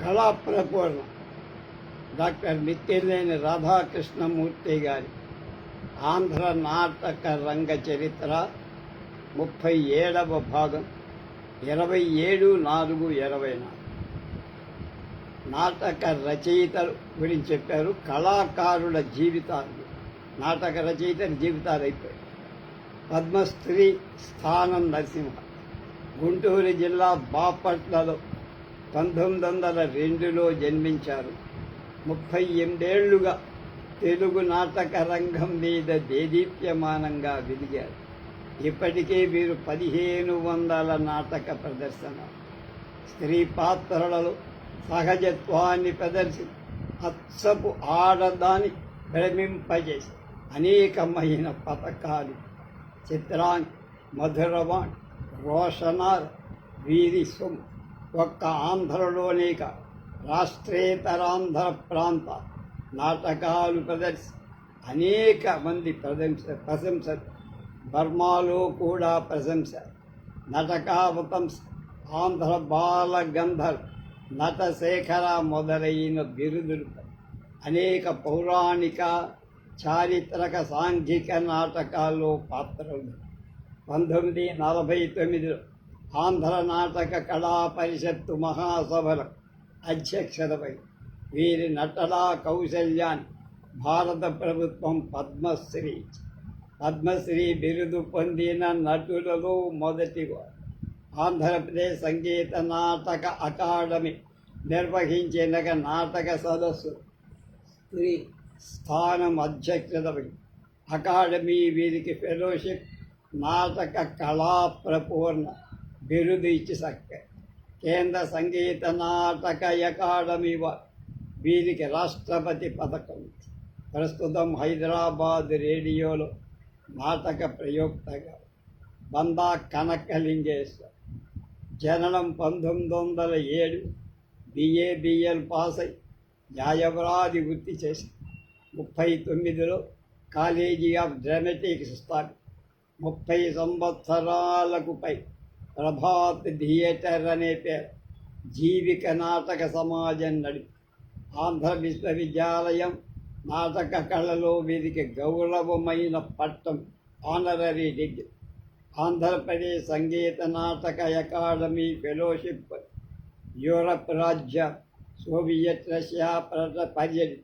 కళా ప్రపూర్ణం డాక్టర్ మిత్తిలేని రాధాకృష్ణమూర్తి గారి ఆంధ్ర నాటక రంగ చరిత్ర ముప్పై ఏడవ భాగం ఇరవై ఏడు నాలుగు ఇరవై నాలుగు. నాటక రచయితలు గురించి చెప్పారు కళాకారుల జీవితాలు. నాటక రచయితల జీవితాలు అయిపోయాయి. పద్మశ్రీ స్థానం నరసింహ గుంటూరు జిల్లా బాపట్లలో పంతొమ్మిది వందల రెండులో జన్మించారు. ముప్పై ఎనిమిదేళ్ళుగా తెలుగు నాటక రంగం మీద దేదీప్యమానంగా వెలిగారు ఇప్పటికే వీరు పదిహేను వందల నాటక ప్రదర్శన స్త్రీ పాత్రలలో సహజత్వాన్ని ప్రదర్శి అత్సపు ఆడదాన్ని భ్రమింపజేసి అనేకమైన పథకాలు చిత్రాంగ్ మధురవాణ్ రోషనార్ వీరి సొమ్ము ఒక్క ఆంధ్రలోనేక రాష్ట్రేతరాంధ్ర ప్రాంత నాటకాలు ప్రదర్శి అనేక మంది ప్రశంస ప్రశంస బర్మాలో కూడా ప్రశంస నటకావతంస ఆంధ్ర బాల గంధర్ నటశేఖర మొదలైన బిరుదులు అనేక పౌరాణిక చారిత్రక సాంఘిక నాటకాల్లో పాత్రలు. పంతొమ్మిది నలభై తొమ్మిదిలో ఆంధ్ర నాటక కళా పరిషత్తు మహాసభల అధ్యక్షతపై వీరి నటనా కౌశల్యాన్ని భారత ప్రభుత్వం పద్మశ్రీ పద్మశ్రీ బిరుదు పొందిన నటులలో మొదటివారు ఆంధ్రప్రదేశ్ సంగీత నాటక అకాడమీ నిర్వహించిన నాటక సదస్సు స్త్రీ స్థానం అధ్యక్షతపై అకాడమీ వీరికి ఫెలోషిప్ నాటక కళా ప్రపూర్ణ బిరుదు ఇచ్చి సక్క కేంద్ర సంగీత నాటక అకాడమీ వీరికి రాష్ట్రపతి పథకం ప్రస్తుతం హైదరాబాద్ రేడియోలో నాటక ప్రయోక్తగా బందా కనకలింగేశ్వర్ జననం పంతొమ్మిది వందల ఏడు బిఏ బిఎల్ పాస్ అయి న్యాయవరాది వృత్తి చేసి ముప్పై తొమ్మిదిలో కాలేజీ ఆఫ్ డ్రామాటిక్స్ స్థాపి ముప్పై సంవత్సరాలకు పై ప్రభాత్ థియేటర్ అనే పేరు జీవిక నాటక సమాజం నడిపి ఆంధ్ర విశ్వవిద్యాలయం నాటక కళలో వీరికి గౌరవమైన పట్టం honorary degree Andhra Pradesh Sangeeta Nataka academy fellowship Europe రాజ్య సోవియట్ రష్యా ప్రజ పర్యటి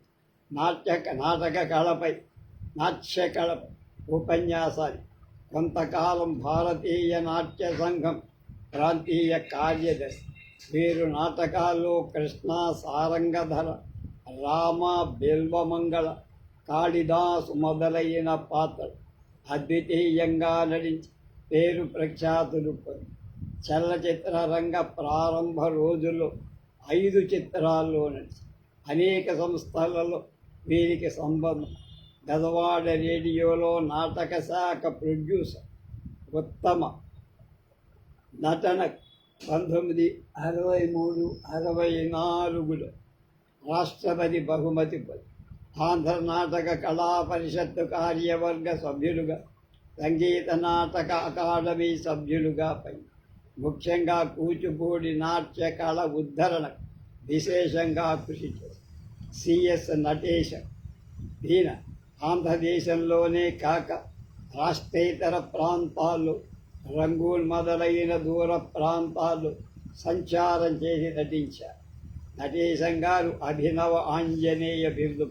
నాట్య నాటక కళపై నాట్య కళ ఉపన్యాసాలు కొంతకాలం భారతీయ నాట్య సంఘం ప్రాంతీయ కార్యదర్శి. వీరు నాటకాల్లో కృష్ణ సారంగధర రామ బిల్వమంగళ కాళిదాసు మొదలైన పాత్రలు అద్వితీయంగా నటించి పేరు ప్రఖ్యాతులు చలనచిత్ర రంగ ప్రారంభ రోజుల్లో ఐదు చిత్రాల్లో నడిచి అనేక సంస్థలలో వీరికి సంబంధం గదవాడ రేడియోలో నాటక శాఖ ప్రొడ్యూసర్ ఉత్తమ నటన పంతొమ్మిది అరవై మూడు అరవై నాలుగులో రాష్ట్రపతి బహుమతి ఆంధ్ర నాటక కళా పరిషత్తు కార్యవర్గ సభ్యులుగా సంగీత నాటక అకాడమీ సభ్యులుగా పై ముఖ్యంగా కూచిపూడి నాట్య కళ ఉద్ధరణ విశేషంగా కృషి చేశారు. సిఎస్ నటేశ దీన ఆంధ్రదేశంలోనే కాక రాష్ట్రేతర ప్రాంతాలు రంగూన్ మొదలైన దూర ప్రాంతాలు సంచారం చేసి నటించారు. నటేశం గారు అభినవ ఆంజనేయ బిరుదు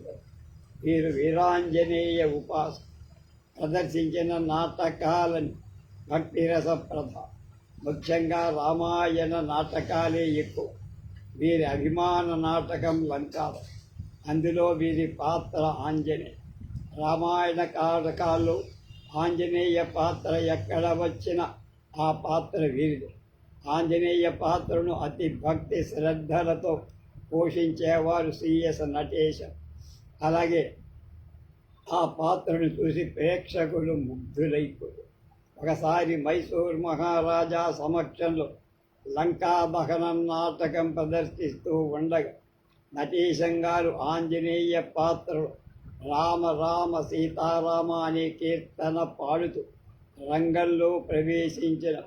వీరు వీరాంజనేయ ఉపాస ప్రదర్శించిన నాటకాలని భక్తిరస ప్రధ ముఖ్యంగా రామాయణ నాటకాలే ఎక్కువ. వీరి అభిమాన నాటకం లంకాల అందులో వీరి పాత్ర ఆంజనేయ. రామాయణ కారకాలు ఆంజనేయ పాత్ర ఎక్కడ వచ్చిన ఆ పాత్ర వీరిది. ఆంజనేయ పాత్రను అతి భక్తి శ్రద్ధలతో పోషించేవారు సిఎస్ నటేశ. అలాగే ఆ పాత్రను చూసి ప్రేక్షకులు ముగ్ధులైపోయారు. ఒకసారి మైసూర్ మహారాజా సమక్షంలో లంకా దహనం నాటకం ప్రదర్శిస్తూ ఉండగా నటేశం గారు ఆంజనేయ పాత్రలో రామ రామ సీతారామ అనే కీర్తన పాడుతూ రంగంలో ప్రవేశించిన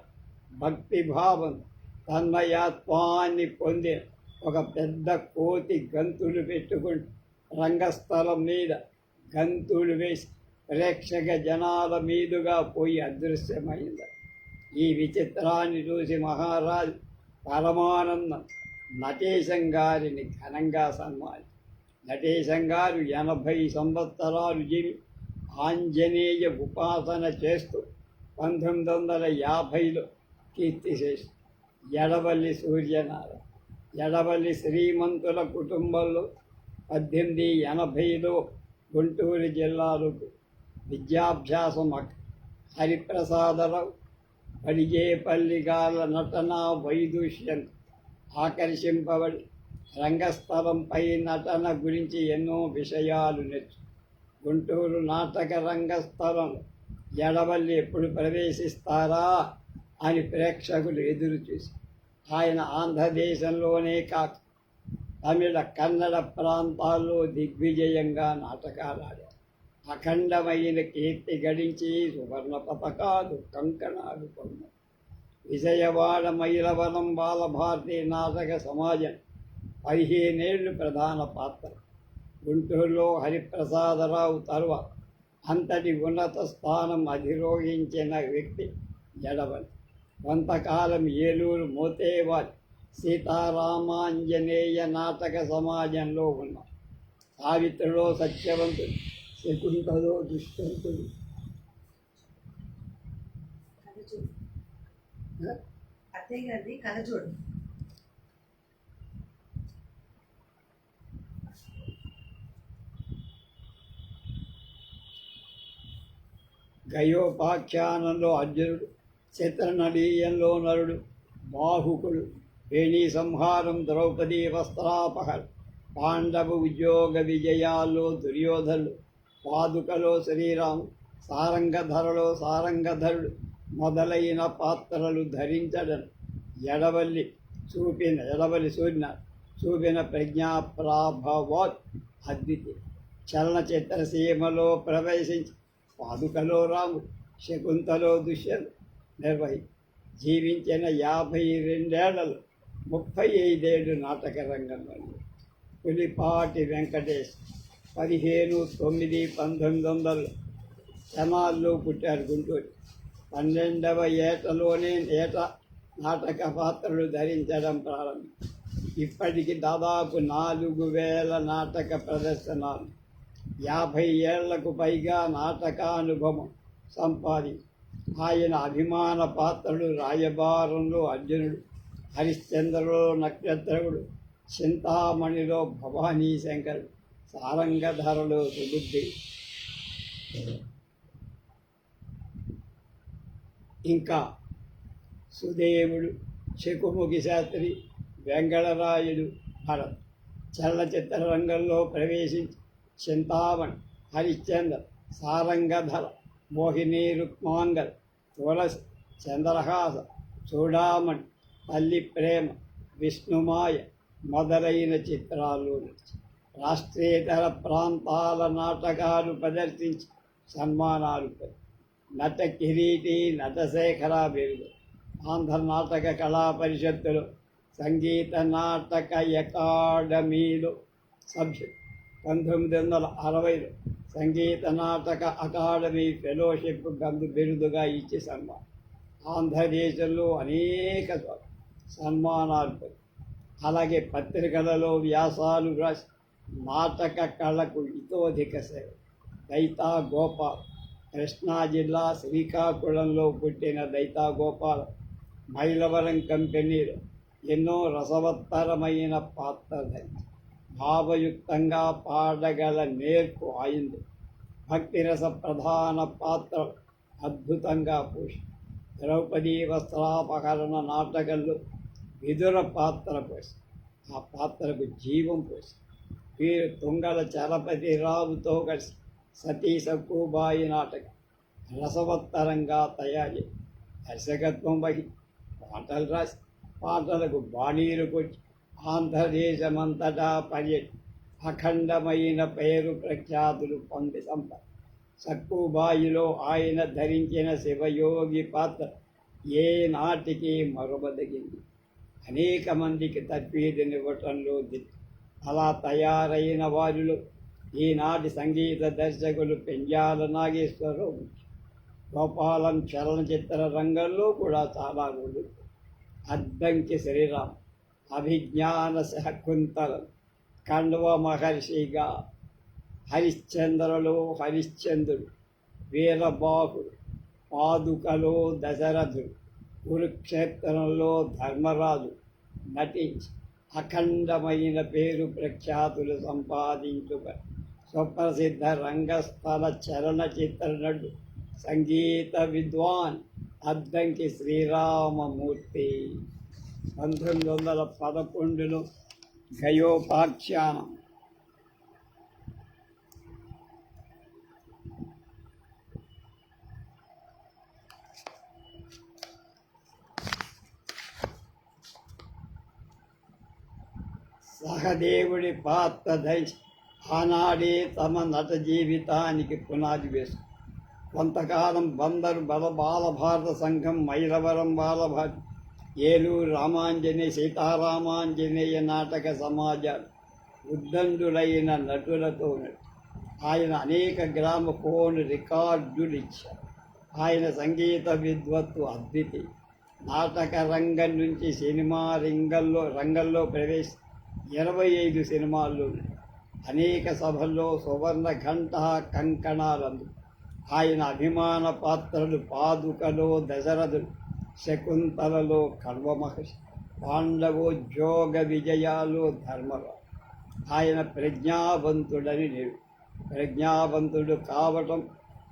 భక్తిభావం తన్మయత్వాన్ని పొందిన ఒక పెద్ద కోతి గంతులు పెట్టుకుంటూ రంగస్థలం మీద గంతులు వేసి ప్రేక్షక జనాల మీదుగా పోయి అదృశ్యమైంది. ఈ విచిత్రాన్ని చూసి మహారాజు పరమానందం నటేశం గారిని ఘనంగా సన్మానించారు. నటేశం గారు ఎనభై సంవత్సరాలు జీవి ఆంజనేయ ఉపాసన చేస్తూ పంతొమ్మిది వందల యాభైలో కీర్తిశేషి ఎడవల్లి సూర్యనారాయణ ఎడవల్లి శ్రీమంతుల కుటుంబంలో పద్దెనిమిది ఎనభైలో గుంటూరు జిల్లాలకు విద్యాభ్యాసం హరిప్రసాదరావు హరిప్రసాదరావు పడిగేపల్లిగాల నటన వైదుష్యం ఆకర్షింపబడి రంగస్థలంపై నటన గురించి ఎన్నో విషయాలు నేర్చు గుంటూరు నాటక రంగస్థలం ఎడవల్లి ఎప్పుడు ప్రవేశిస్తారా అని ప్రేక్షకులు ఎదురు చూసి ఆయన ఆంధ్రదేశంలోనే కాక తమిళ కన్నడ ప్రాంతాల్లో దిగ్విజయంగా నాటకాలు ఆడారు అఖండమైన కీర్తి గడించి సువర్ణ పథకాలు కంకణాలు పొందారు. విజయవాడ మైలవరం బాలభారతి నాటక సమాజం పదిహేనేళ్ళు ప్రధాన పాత్ర. గుంటూరులో హరిప్రసాదరావు తరువాత అంతటి ఉన్నత స్థానం అధిరోహించిన వ్యక్తి జడవలి. కొంతకాలం ఏలూరు మోతేవారి సీతారామాంజనేయ నాటక సమాజంలో ఉన్న సావిత్రిలో సత్యవంతుడు శకుంతలో దుష్యంతుడు. అత్తయ్య గారిది కథ చూడు. గయోపాఖ్యానంలో అర్జునుడు చిత్రనడీయంలో నరుడు బాహుకుడు వేణీ సంహారం ద్రౌపదీ వస్త్రాపహర్ పాండవ ఉద్యోగ విజయాల్లో దుర్యోధనుడు పాదుకలో శ్రీరాము సారంగధరలో సారంగధరుడు మొదలైన పాత్రలు ధరించడం ఎడవల్లి చూపిన ఎడవల్లి సూర్య చూపిన ప్రజ్ఞాప్రాభవాత్ అద్వితి చలనచిత్ర సీమలో ప్రవేశించి పాదుకలో రాము శకుంతలో దుష్యలు నిర్వహి. జీవించిన యాభై రెండేళ్ళలో ముప్పై ఐదేడు నాటక రంగంలో పులిపాటి వెంకటేష్ పదిహేను తొమ్మిది పంతొమ్మిది వందల జనాల్లో పుట్టారు గుంటూరు. పన్నెండవ ఏటలోనే ఏట నాటక పాత్రలు ధరించడం ప్రారంభం. ఇప్పటికి దాదాపు నాలుగు వేల నాటక ప్రదర్శనలు యాభై ఏళ్ళకు పైగా నాటకానుభవం సంపాది. ఆయన అభిమాన పాత్రలు రాయబారంలో అర్జునుడు హరిశ్చంద్రలో నక్షత్రవుడు చింతామణిలో భవానీ శంకర్ సారంగధరలో సుబుద్ధి. ఇంకా సుదేవుడు చెకుముఖి శాస్త్రి వెంగళరాయుడు భరత్. చలనచిత్ర రంగంలో ప్రవేశించి చింతామణి హరిశ్చంద్ర సారంగధర మోహిని రుక్మాంగల్ తులసి చంద్రహాస చూడామణి తల్లి ప్రేమ విష్ణుమాయ మొదలైన చిత్రాలు రాష్ట్రేతర ప్రాంతాల నాటకాలు ప్రదర్శించి సన్మానాలు నట కిరీటి నటశేఖర బిరుదు ఆంధ్ర నాటక కళా పరిషత్తులో సంగీత నాటక అకాడమీలో సభ్యులు. పంతొమ్మిది వందల అరవైలో సంగీత నాటక అకాడమీ ఫెలోషిప్ గందు బిరుదుగా ఇచ్చి సన్మానం ఆంధ్రదేశంలో అనేక సన్మానాలు పొంది అలాగే పత్రికలలో వ్యాసాలు రాసి నాటక కళకు ఇతోధిక సేవ. దైతా గోపాల్ కృష్ణా జిల్లా శ్రీకాకుళంలో పుట్టిన దైతా గోపాల్ మైలవరం కంపెనీలో ఎన్నో రసవత్తరమైన పాత్ర ధరించారు భావయుక్తంగా పాడగల నేర్పు ఆయింది. భక్తిరస ప్రధాన పాత్ర అద్భుతంగా పోషి ద్రౌపదీ వస్త్రాపహరణ నాటకంలో విదుర పాత్ర పోసి ఆ పాత్రకు జీవం పోసి వీరు తుంగల చలపతిరావుతో కలిసి సతీ సక్కుబాయి నాటకం రసవత్తరంగా తయారు దర్శకత్వం వహి పాటలు రాసి పాటలకు బాణీలు కొట్టి ఆంధ్రదేశమంతటా పర్య అఖండమైన పేరు ప్రఖ్యాతులు పొంది సంపద సక్కుబాయిలో ఆయన ధరించిన శివయోగి పాత్ర ఏ నాటికి మరువదగింది? అనేక మందికి తర్ఫీదునివ్వటంలో అలా తయారైన వారిలో ఈనాటి సంగీత దర్శకులు పెంజాల నాగేశ్వరరావు గోపాలం చలనచిత్ర రంగంలో కూడా చాలా రోజులు అద్దంకి శ్రీరామ్ అభిజ్ఞాన శకుంతలం కండవ మహర్షిగా హరిశ్చంద్రలో హరిశ్చంద్రుడు వీరబాహుడు పాదుకలో దశరథుడు కురుక్షేత్రంలో ధర్మరాజు నటించి అఖండమైన పేరు ప్రఖ్యాతులు సంపాదించుక సుప్రసిద్ధ రంగస్థల చలనచిత్ర నటుడు సంగీత విద్వాన్ అద్దంకి శ్రీరామమూర్తి. పంతొమ్మిది వందల పదకొండులో గయోపాఖ్యానం సహదేవుడి పాత్ర ధరించి ఆనాడే తమ నట జీవితానికి పునాది వేసు. కొంతకాలం బందరు బల బాలభారత సంఘం మైలవరం బాలభారత ఏలూరు రామాంజనేయ సీతారామాంజనేయ నాటక సమాజాలు ఉద్దండులైన నటులతో ఆయన అనేక గ్రామ ఫోన్ రికార్డులు ఇచ్చారు. ఆయన సంగీత విద్వత్తు అద్వితి. నాటక రంగం నుంచి సినిమా రంగంలో రంగంలో ప్రవేశ ఇరవై ఐదు సినిమాల్లో అనేక సభల్లో సువర్ణ ఘంట కంకణాలను ఆయన అభిమాన పాత్రలు పాదుకలో దశరథుడు. శకుంతలలో కణ్వమహర్షి పాండవోద్యోగ విజయాలు ధర్మరావు ఆయన ప్రజ్ఞావంతుడని నేడు. ప్రజ్ఞావంతుడు కావటం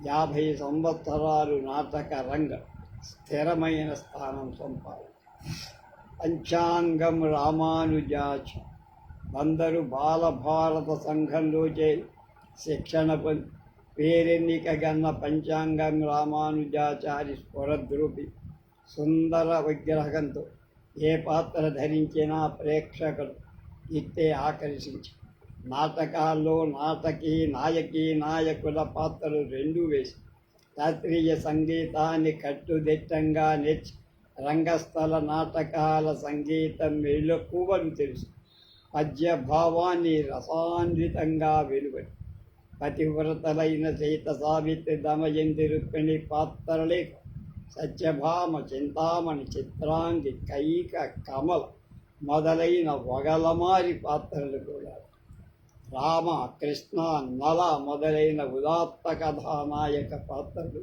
యాభై సంవత్సరాలు నాటక రంగం స్థిరమైన స్థానం సంపాది పంచాంగం రామానుజాచ. బందరు బాలభారత సంఘంలో చేరి శిక్షణ పొంది పేరెన్నిక గన్న పంచాంగం రామానుజాచారి స్వరద్రూపి సుందర విగ్రహంతో ఏ పాత్ర ధరించినా ప్రేక్షకులు ఇట్టే ఆకర్షించి. నాటకాల్లో నాటకి నాయకి నాయకుల పాత్రలు రెండూ వేసి శాస్త్రీయ సంగీతాన్ని కట్టుదిట్టంగా నేర్చి రంగస్థల నాటకాల సంగీతం మెలకువలు తెలుసు. పద్యభావాన్ని రసాన్వితంగా వెలువడి పతివ్రతలైన సీత సావిత్రి దమయంతి రుక్మిణి పాత్రలే సత్యభామ చింతామణి చిత్రాంగి కైక కమల మొదలైన వగలమారి పాత్రలు కూడా. రామ కృష్ణ నల మొదలైన ఉదాత్త కథానాయక పాత్రలు.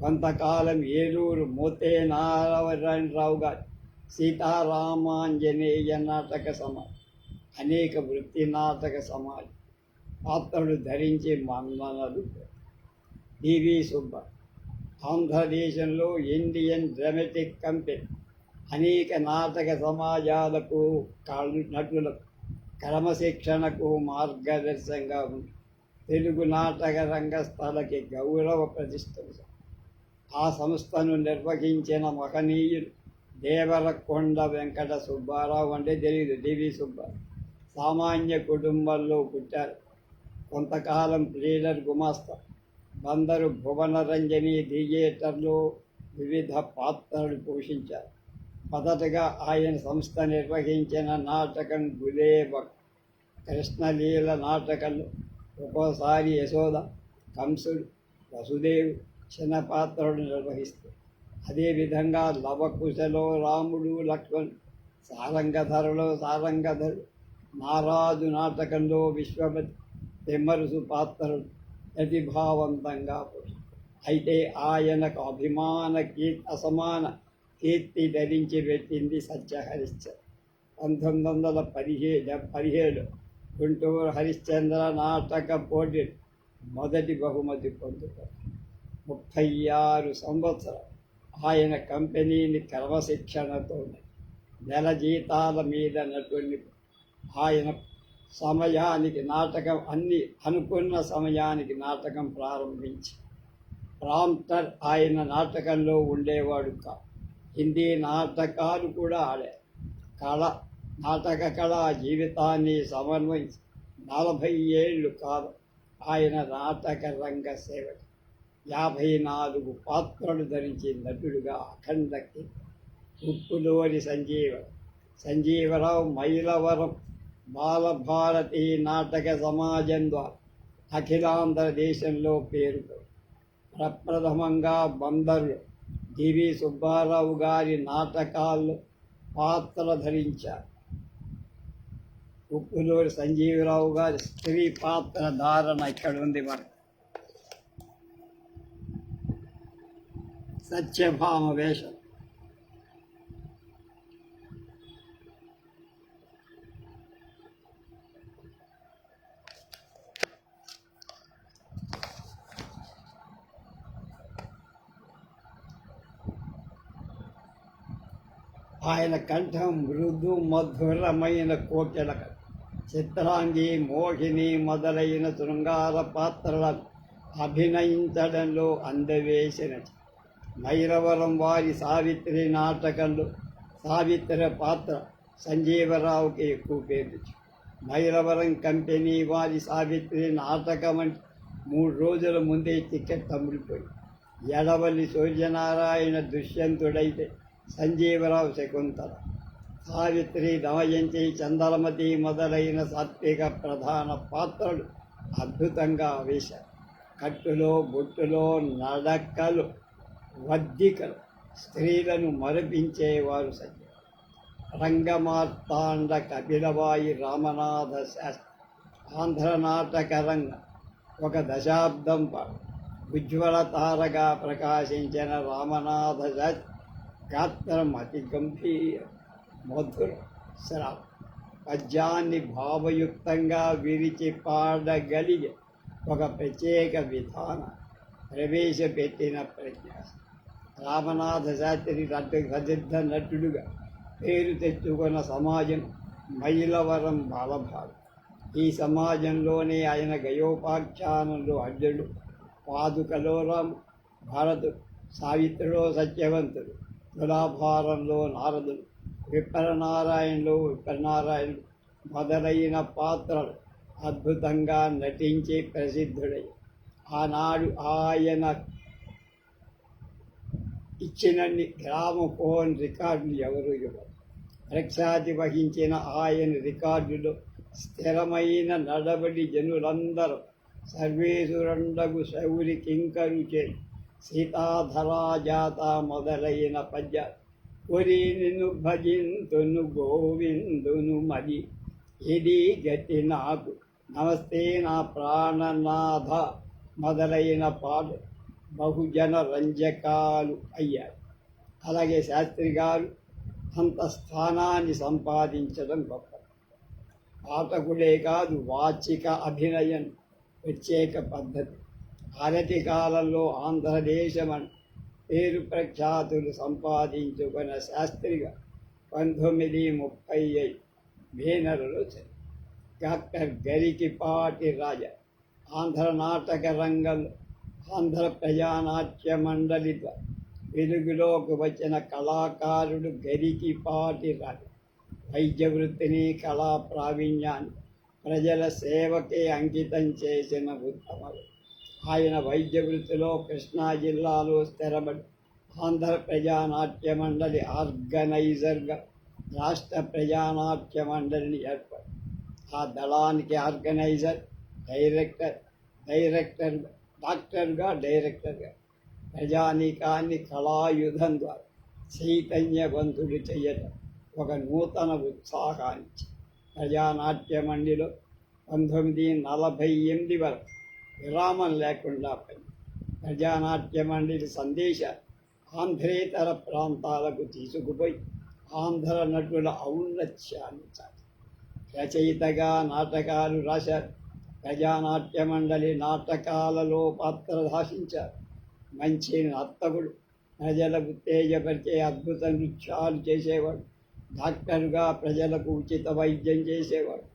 కొంతకాలం ఏలూరు మోతే నారాయణరావు గారి సీతారామాంజనేయ నాటక సమాజ్ అనేక వృత్తి నాటక సమాజ్ పాత్రలు ధరించి మన్ననలు. డివి సుబ్బ ఆంధ్రదేశంలో ఇండియన్ డ్రామాటిక్ కంపెనీ అనేక నాటక సమాజాలకు కాళ్ళు నటులకు క్రమశిక్షణకు మార్గదర్శకంగా ఉంది. తెలుగు నాటక రంగస్థలకి గౌరవ ప్రతిష్ట ఆ సంస్థను నిర్వహించిన మహనీయులు దేవరకొండ వెంకట సుబ్బారావు అంటే తెలియదు డివి సుబ్బారావు. సామాన్య కుటుంబంలో పుట్టారు. కొంతకాలం ప్లీడర్ గుమాస్తా. బందరు భువనరంజని థియేటర్లో వివిధ పాత్రలు పోషించారు. మొదటగా ఆయన సంస్థ నిర్వహించిన నాటకం గులేబ కృష్ణలీల నాటకంలో ఒక్కోసారి యశోద కంసుడు వసుదేవు చిన్న పాత్రలు నిర్వహిస్తారు. అదేవిధంగా లవకుశలో రాముడు లక్ష్మణ్ సారంగధరలో సారంగధరు నారాజు నాటకంలో విశ్వపతి తిమ్మరుసు పాత్రలు ప్రతిభావంతంగా అయితే ఆయనకు అభిమాన కీర్తి అసమాన కీర్తి ధరించి పెట్టింది సత్యహరిశ్చంద్ర. పంతొమ్మిది వందల పదిహేడు పదిహేడు గుంటూరు హరిశ్చంద్ర నాటక పోటీ మొదటి బహుమతి పొందుతారు ముప్పై ఆరు సంవత్సరం ఆయన కంపెనీని క్రమశిక్షణతో నెల జీతాల మీద నటుని ఆయన సమయానికి నాటకం అన్ని అనుకున్న సమయానికి నాటకం ప్రారంభించి ప్రాంప్టర్ ఆయన నాటకంలో ఉండేవాడు కా హిందీ నాటకాలు కూడా ఆడారు కళ నాటక కళ జీవితాన్ని సమన్వయించి నలభై ఏళ్ళు కాదు ఆయన నాటక రంగ సేవకు యాభై నాలుగు పాత్రలు ధరించి నటుడుగా అఖండ ఉప్పులోని సంజీవ సంజీవరావు మైలవరం బాలభారతి నాటక సమాజం ద్వారా అఖిలాంధ్రదేశంలో పేరు ప్రప్రథమంగా బందరు డివి సుబ్బారావు గారి నాటకాల్లో పాత్ర ధరించారు. ఉప్పులూరి సంజీవరావు గారి స్త్రీ పాత్ర ధారణ ఇక్కడ ఉంది మనకు సత్యభామ వేషం. ఆయన కంఠం మృదు మధురమైన కోకిలక చిత్రాంగి మోహిని మొదలైన శృంగార పాత్రలను అభినయించడంలో అందవేసిన మైరవరం వారి సావిత్రి నాటకంలో సావిత్రి పాత్ర సంజీవరావుకి ఎక్కువ పేరు మైరవరం కంపెనీ వారి సావిత్రి నాటకం అంటే మూడు రోజుల ముందే టికెట్ అమ్ముడిపోయి ఎడవల్లి సూర్యనారాయణ దుష్యంతుడైతే సంజీవరావు శకుంతల. సావిత్రి దమయంతి చందలమతి మొదలైన సాత్విక ప్రధాన పాత్రలు అద్భుతంగా వేశారు. కట్టులో బొట్టులో నడకలు వద్దికలు స్త్రీలను మరపించేవారు సత్య రంగమార్తాండ కపిలవాయి రామనాథ శాస్త్రి ఆంధ్ర నాటక రంగం ఒక దశాబ్దం పాటు ఉజ్వల తారగా ప్రకాశించిన రామనాథ శాస్త్రి గాత్రం అతి గంభీర మధుర శ్రావ పద్యాన్ని భావయుక్తంగా విరిచి పాడగలిగే ఒక ప్రత్యేక విధాన ప్రవేశపెట్టిన ప్రజ్ఞ రామనాథ శాస్త్రి నటు ప్రసిద్ధ నటుడుగా పేరు తెచ్చుకున్న సమాజం మైలవరం బాలభాగం ఈ సమాజంలోనే ఆయన గయోపాఖ్యానంలో అర్జునుడు పాదుకలో రాము భారతుడు సావిత్రిలో సత్యవంతుడు. తులాభారంలో నారదుడు. విప్రనారాయణులు విప్రనారాయణుడు. మొదలైన పాత్రలు అద్భుతంగా నటించి ప్రసిద్ధుడై ఆనాడు ఆయన ఇచ్చినన్ని గ్రామ ఫోన్ రికార్డులు ఎవరు ఇవ్వరు. ప్రఖ్యాతి వహించిన ఆయన రికార్డులు స్థిరమైన నడబడి జనులందరూ సర్వేశ్వరుండగు శౌరి కింకరు సీతాధరా జాత మొదలైన పద్య కొరి నిన్ను భజింతును గోవిందును మరి. ఇది గతి నాకు? నమస్తే నా ప్రాణనాథ మొదలైన పాలు బహుజన రంజకాలు అయ్యారు అలాగే శాస్త్రి గారు అంత స్థానాన్ని సంపాదించడం గొప్ప. పాఠకుడే కాదు వాచిక అభినయం ప్రత్యేక పద్ధతి. అనతి కాలంలో ఆంధ్రదేశం పేరు ప్రఖ్యాతులు సంపాదించుకున్న శాస్త్రిగా పంతొమ్మిది ముప్పై ఐదు మే నెలలో డాక్టర్ గరికిపాటి రాజ ఆంధ్ర నాటక రంగంలో ఆంధ్ర ప్రజానాట్య మండలి ద్వారా వెలుగులోకి వచ్చిన కళాకారుడు గరికిపాటి రాజ. వైద్య వృత్తిని కళా ప్రావీణ్యాన్ని ప్రజల సేవకే అంకితం చేసిన ఉత్తమలు ఆయన వైద్య వృత్తిలో కృష్ణా జిల్లాలో స్థిరపడి ఆంధ్ర ప్రజానాట్య మండలి ఆర్గనైజర్గా రాష్ట్ర ప్రజానాట్య మండలిని ఏర్పడి ఆ దళానికి ఆర్గనైజర్ డైరెక్టర్ డైరెక్టర్ డాక్టర్గా డైరెక్టర్గా ప్రజానీకాన్ని కళాయుధం ద్వారా చైతన్యవంతుడు చేయటం ఒక నూతన ఉత్సాహాన్ని ప్రజానాట్య మండిలో పంతొమ్మిది నలభై ఎనిమిది వరకు విరామం లేకుండా పని ప్రజానాట్య మండలి సందేశ ఆంధ్రేతర ప్రాంతాలకు తీసుకుపోయి ఆంధ్ర నటుల ఔన్నత్యాన్ని చాటి రచయితగా నాటకాలు రాశారు. ప్రజానాట్య మండలి నాటకాలలో పాత్ర భాషించారు మంచి నర్తకుడు ప్రజలకు ఉత్తేజపరిచే అద్భుత నృత్యాలు చేసేవాడు. డాక్టర్గా ప్రజలకు ఉచిత వైద్యం చేసేవాడు.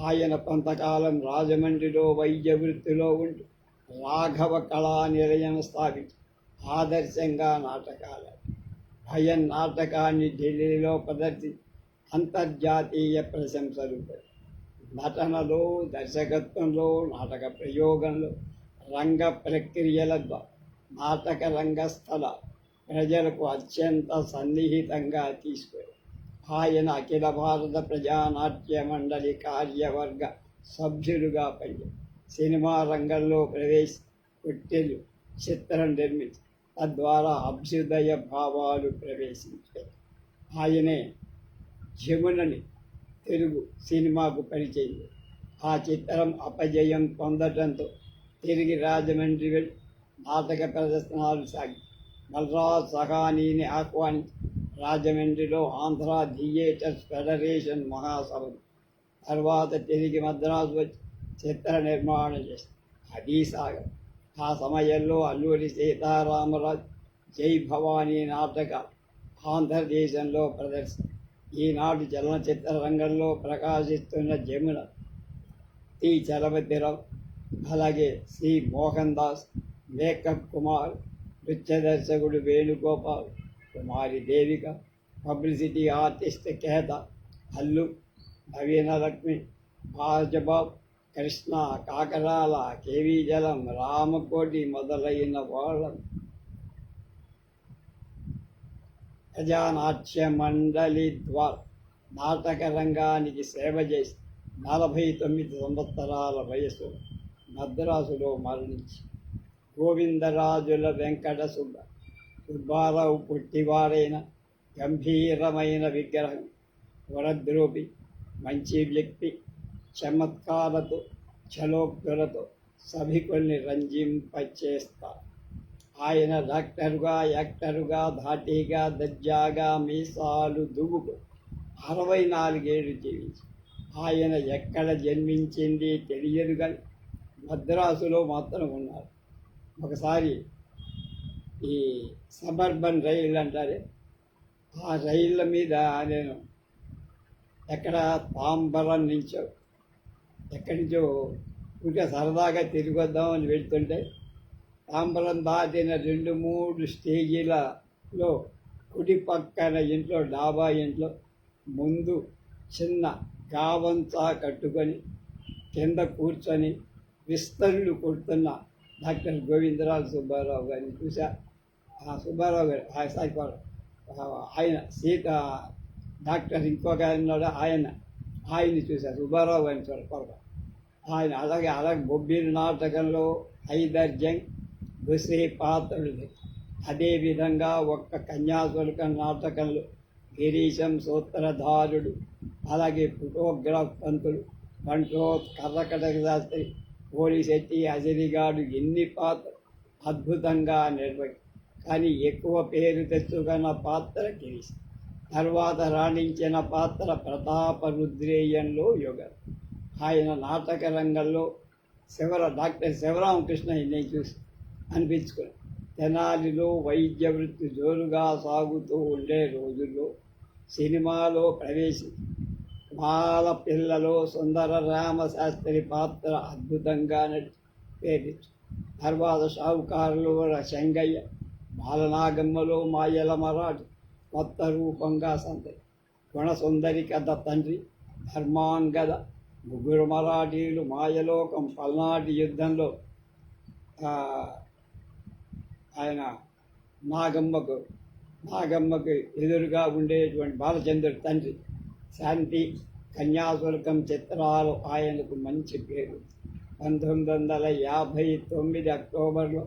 ఆయన కొంతకాలం రాజమండ్రిలో వైద్య వృత్తిలో ఉంటూ రాఘవ కళా నిలయం స్థాపించి ఆదర్శంగా నాటకాలు. భయం నాటకాన్ని ఢిల్లీలో ప్రదర్శించి అంతర్జాతీయ ప్రశంసలు. నటనలో దర్శకత్వంలో నాటక ప్రయోగంలో రంగ ప్రక్రియల ద్వారా నాటక రంగస్థల ప్రజలకు అత్యంత సన్నిహితంగా తీసుకెళ్ళి ఆయన అఖిల భారత ప్రజానాట్య మండలి కార్యవర్గ సభ్యులుగా పని సినిమా రంగంలో ప్రవేశ కొట్టెలు చిత్రం నిర్మించి తద్వారా అభ్యుదయ భావాలు ప్రవేశించాయి. ఆయనే జమునని తెలుగు సినిమాకు పరిచయం. ఆ చిత్రం అపజయం పొందడంతో తిరిగి రాజమండ్రి వెళ్ళి నాటక ప్రదర్శనలు సాగి మల్రాజ్ సహానీని ఆహ్వానించి రాజమండ్రిలో ఆంధ్ర థియేటర్స్ ఫెడరేషన్ మహాసభలు తర్వాత తిరిగి మద్రాసు వచ్చి చిత్ర నిర్మాణం చేసింది. అది సాగర్ ఆ సమయంలో అల్లూరి సీతారామరాజు జై భవానీ నాటకాలు ఆంధ్రదేశంలో ప్రదర్శన ఈనాడు చలనచిత్ర రంగంలో ప్రకాశిస్తున్న జమున టి. చలపతిరావు అలాగే సి. మోహన్ దాస్ మేకప్ కుమార్ నృత్య దర్శకుడు వేణుగోపాల్ కుమారి దేవిక పబ్లిసిటీ ఆర్టిస్ట్ కేత అల్లు నవీన లక్ష్మి బాజబాబ్ కృష్ణ కాకరాల కేవీ జలం రామకోటి మొదలైన వాళ్ళ ప్రజానాట్య మండలి ద్వారా నాటక రంగానికి సేవ చేసి నలభై తొమ్మిది సంవత్సరాల వయసు మద్రాసులో మరణించి. గోవిందరాజుల వెంకట సుబ్బ సుబ్బారావు పుట్టివారైన గంభీరమైన విగ్రహం వరద్రోపి మంచి వ్యక్తి చమత్కారతో చలోక్తులతో సభికుల్ని రంజింపచేస్తా. ఆయన డాక్టరుగా యాక్టరుగా ధాటిగా దర్జాగా మీసాలు దువ్వుకు అరవై నాలుగేళ్ళు జీవించి ఆయన ఎక్కడ జన్మించింది తెలియదు కానీ మద్రాసులో మాత్రం ఉన్నారు. ఒకసారి ఈ సబర్బన్ రైలు అంటారే. ఆ రైళ్ళ మీద నేను ఎక్కడ తాంబరం నుంచో ఎక్కడి నుంచో ఇంకా సరదాగా తిరిగి వద్దామని వెళ్తుంటే తాంబరం దాటిన రెండు మూడు స్టేజీలలో కుడి పక్కన ఇంట్లో డాబా ఇంట్లో ముందు చిన్న గావంతా కట్టుకొని కింద కూర్చొని విస్తరులు కొడుతున్న డాక్టర్ గోవిందరావు సుబ్బారావు గారిని చూశా. సుబ్బారావు గారు ఆ ఆయన సీత డాక్టర్ ఇంకొక ఆయన ఉన్నాడు ఆయన ఆయన్ని చూశారు సుబ్బారావు గారిని చూడ చూడకూడదు ఆయన అలాగే అలాగే బొబ్బిరి నాటకంలో ఐదర్జంగ్ బుసే పాత్రుడు అదేవిధంగా ఒక్క కన్యాశుల్క నాటకంలో గిరీశం సూత్రధారుడు అలాగే ఫోటోగ్రాఫ్ పంతులు బంటో కర్రకటక శాస్త్రి పోలిశెట్టి అజరిగాడు ఎన్ని పాత్ర అద్భుతంగా నిర్వహి కానీ ఎక్కువ పేరు తెచ్చుకున్న పాత్ర గిరీశం తర్వాత రాణించిన పాత్ర ప్రతాప రుద్రేయంలో యుగ ఆయన నాటక రంగంలో శివర డాక్టర్ శివరామకృష్ణ నేను చూసి అనిపించుకుని తెనాలిలో వైద్య వృత్తి జోరుగా సాగుతూ ఉండే రోజుల్లో సినిమాలో ప్రవేశించి బాల పిల్లలో సుందర రామశాస్త్రి పాత్ర అద్భుతంగా నటి పేరించు తర్వాత షావుకారులు శంగయ్య బాలనాగమ్మలో మాయల మరాఠు కొత్త రూపంగా సంతరి గుణసుందరి కథ తండ్రి ధర్మాంగద ముగ్గురు మరాఠీలు మాయలోకం పల్నాటి యుద్ధంలో ఆయన నాగమ్మకు నాగమ్మకు ఎదురుగా ఉండేటువంటి బాలచంద్రుడి తండ్రి శాంతి కన్యాశుల్కం చిత్రాలు ఆయనకు మంచి పేరు. పంతొమ్మిది వందల యాభై తొమ్మిది అక్టోబర్లో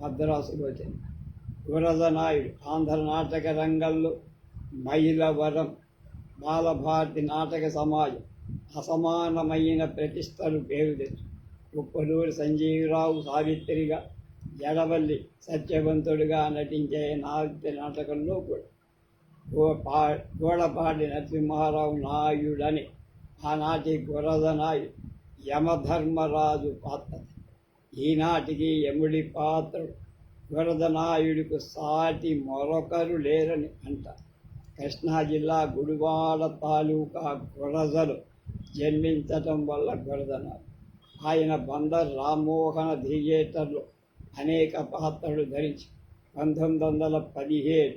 మద్రాసులో వచ్చింది గురదనాయుడు ఆంధ్ర నాటక రంగంలో మైలవరం బాలభారతి నాటక సమాజం అసమానమైన ప్రతిష్టలు పేరు తెచ్చు ఉప్పలూరు సంజీవరావు సావిత్రిగా జడవల్లి సత్యవంతుడిగా నటించే నాట్య నాటకంలో కూడా గోపా గోడపాటి నరసింహారావు నాయుడని ఆనాటి గురదనాయుడు యమధర్మరాజు పాత్ర. ఈనాటికి యముడి పాత్రుడు గురద నాయుడుకు సాటి మరొకరు లేరని అంట. కృష్ణా జిల్లా గుడివాడ తాలూకా గురజలు జన్మించటం వల్ల గురదనాడు ఆయన బందర్ రామ్మోహన థియేటర్లో అనేక పాత్రలు ధరించి పంతొమ్మిది వందల పదిహేడు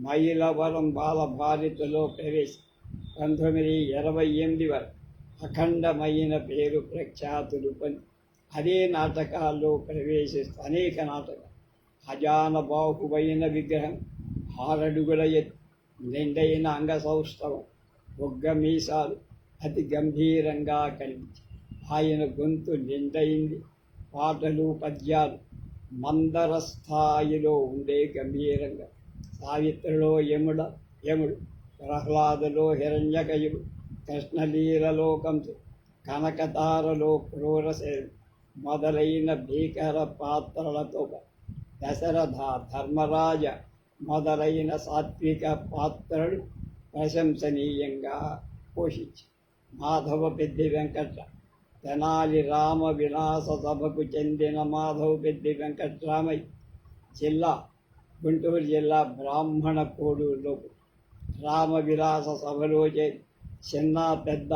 మైలవరం బాలభారతిలో ప్రవేశి పంతొమ్మిది ఇరవై ఎనిమిది వరకు అఖండమైన పేరు ప్రఖ్యాతులు పొంది అదే నాటకాల్లో ప్రవేశిస్తూ అనేక నాటకాలు అజాన బాహువైన విగ్రహం ఆరడుగుల ఎత్తు నిండైన అంగ సౌష్ఠవం బొగ్గ మీసాలు అతి గంభీరంగా కనిపించి ఆయన గొంతు నిండైంది పాటలు పద్యాలు మందర స్థాయిలో ఉండే గంభీరంగా సావిత్రిలో యముడ యముడు ప్రహ్లాదులో హిరణ్యకయుడు కృష్ణలీలలో కంసు కనకతారలో క్రూరసేడు మొదలైన భీకర పాత్రలతో దశరథ ధర్మరాజ మొదలైన సాత్విక పాత్రలు ప్రశంసనీయంగా పోషించి మాధవ పెద్ది వెంకట తెనాలి రామ విలాస సభకు చెందిన మాధవ పెద్ది వెంకట్రామయ్య జిల్లా గుంటూరు జిల్లా బ్రాహ్మణ కోడూరులో రామ విలాస సభలో చిన్న పెద్ద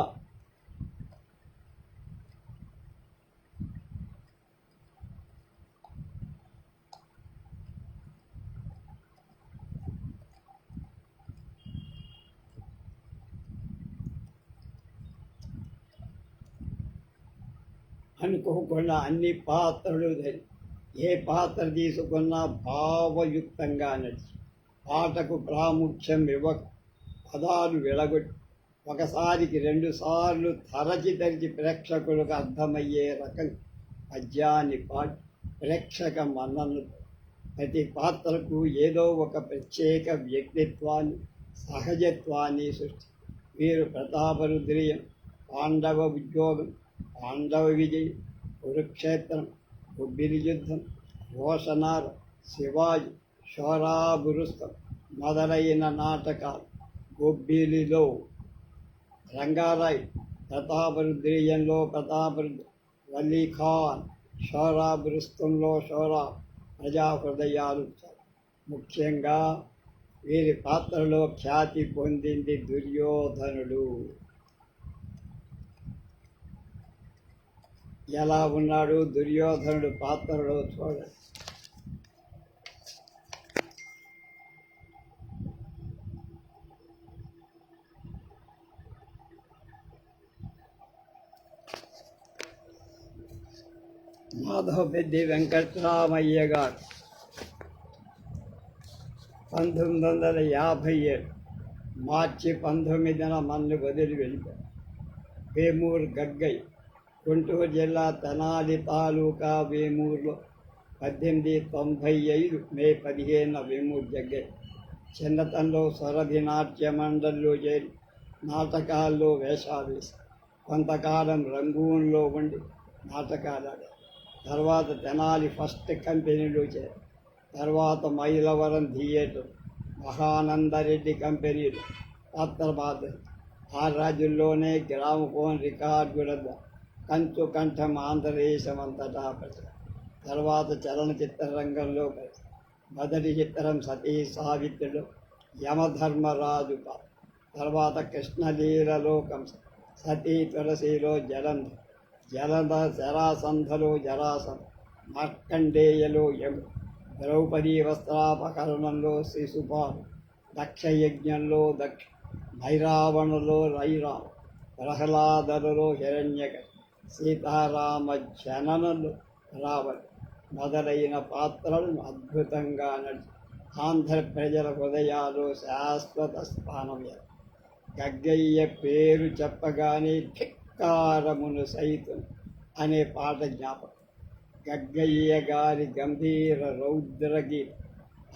అనుకోకుండా అన్ని పాత్రలు ధరి ఏ పాత్ర తీసుకున్నా భావయుక్తంగా నడిచి పాటకు ప్రాముఖ్యం ఇవ్వ పదాలు వెలగొట్టి ఒకసారికి రెండు సార్లు తరచి తరిచి ప్రేక్షకులకు అర్థమయ్యే రకం పద్యాన్ని పాటి ప్రేక్షక మన్నను ప్రతి పాత్రకు ఏదో ఒక ప్రత్యేక వ్యక్తిత్వాన్ని సహజత్వాన్ని సృష్టి వీరు ప్రతాపరుద్రియం పాండవ ఉద్యోగం పాండవ విజయం కురుక్షేత్రం ఉబ్బిరి యుద్ధం రోషనార శివాజీ శోరాబురుస్తం మొదలైన నాటకాలు. గొబ్బిలిలో రంగారాయ్ ప్రతాపరుద్రీయంలో ప్రతాపరుద్ర వల్లీ ఖాన్ శోరాబురుస్తంలో శోరా ప్రజా హృదయాలు ముఖ్యంగా వీరి పాత్రలో ఖ్యాతి పొందింది దుర్యోధనుడు. ఎలా ఉన్నాడు? దుర్యోధనుడు పాత్రలో చూడండి మాధవపెద్ది వెంకటరామయ్య గారు పంతొమ్మిది వందల యాభై ఏడు మార్చి పంతొమ్మిదిన మన్ను వదిలి వెళ్ళిపోయారు. వేమూరు గగ్గై గుంటూరు జిల్లా తెనాలి తాలూకా వేమూరులో పద్దెనిమిది తొంభై ఐదు మే పదిహేను వేమూరు జగ్గై. చిన్నతనంలో సరధి నాట్య మండలిలో చేరి నాటకాల్లో వేషాలు వేసి కొంతకాలం రంగూన్లో ఉండి నాటకాలు తర్వాత తెనాలి ఫస్ట్ కంపెనీలో చేరి తర్వాత మైలవరం థియేటర్ మహానందరెడ్డి కంపెనీలు అత్తర్బాద్ ఆ రాజుల్లోనే గ్రామఫోన్ రికార్డుల కంచు కంఠం ఆంధ్రదేశం అంతటా ప్రచారం తర్వాత చలనచిత్ర రంగంలో ప్రచారం మొదటి చిత్రం సతీ సావిత్రుడు యమధర్మరాజు పాత్ర. తర్వాత కృష్ణలీలలోకం సతీ తులసిలో జలంధ జలధ జరాసంధలో జరాసం మార్కండేయలో యము ద్రౌపదీ వస్త్రాపకరణంలో శిశుపాలు దక్షయజ్ఞంలో దక్ష భైరావణలో రైరామ ప్రహ్లాదలలో హిరణ్యక సీతారామ జననలు రావడం మొదలైన పాత్రలను అద్భుతంగా నడిచి ఆంధ్ర ప్రజల హృదయాలు శాశ్వత స్థానం గగ్గయ్య పేరు చెప్పగానే ధిక్కారమును సైతం అనే పాట జ్ఞాపకం. గగ్గయ్య గారి గంభీర రౌద్రగి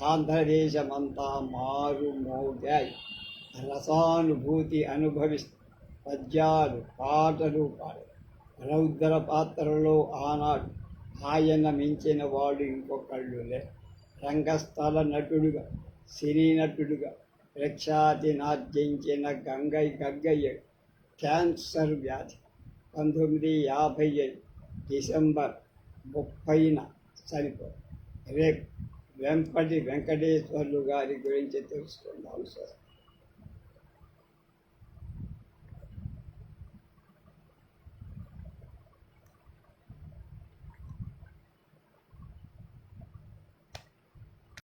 ఆంధ్రదేశమంతా మారు మోగాయి రసానుభూతి అనుభవిస్తూ పద్యాలు పాటలు పాడారు. రౌద్ర పాత్రలో ఆనాడు ఆయన మించిన వాడు ఇంకొకళ్ళులే. రంగస్థల నటుడుగా సినీ నటుడుగా ప్రఖ్యాతి నార్జించిన గంగయ్య గగ్గయ్య క్యాన్సర్ వ్యాధి పంతొమ్మిది యాభై ఐదు డిసెంబర్ ముప్పైన చనిపోయి రేపు వెంపటి వెంకటేశ్వర్లు గారి గురించి తెలుసుకుందాం సార్.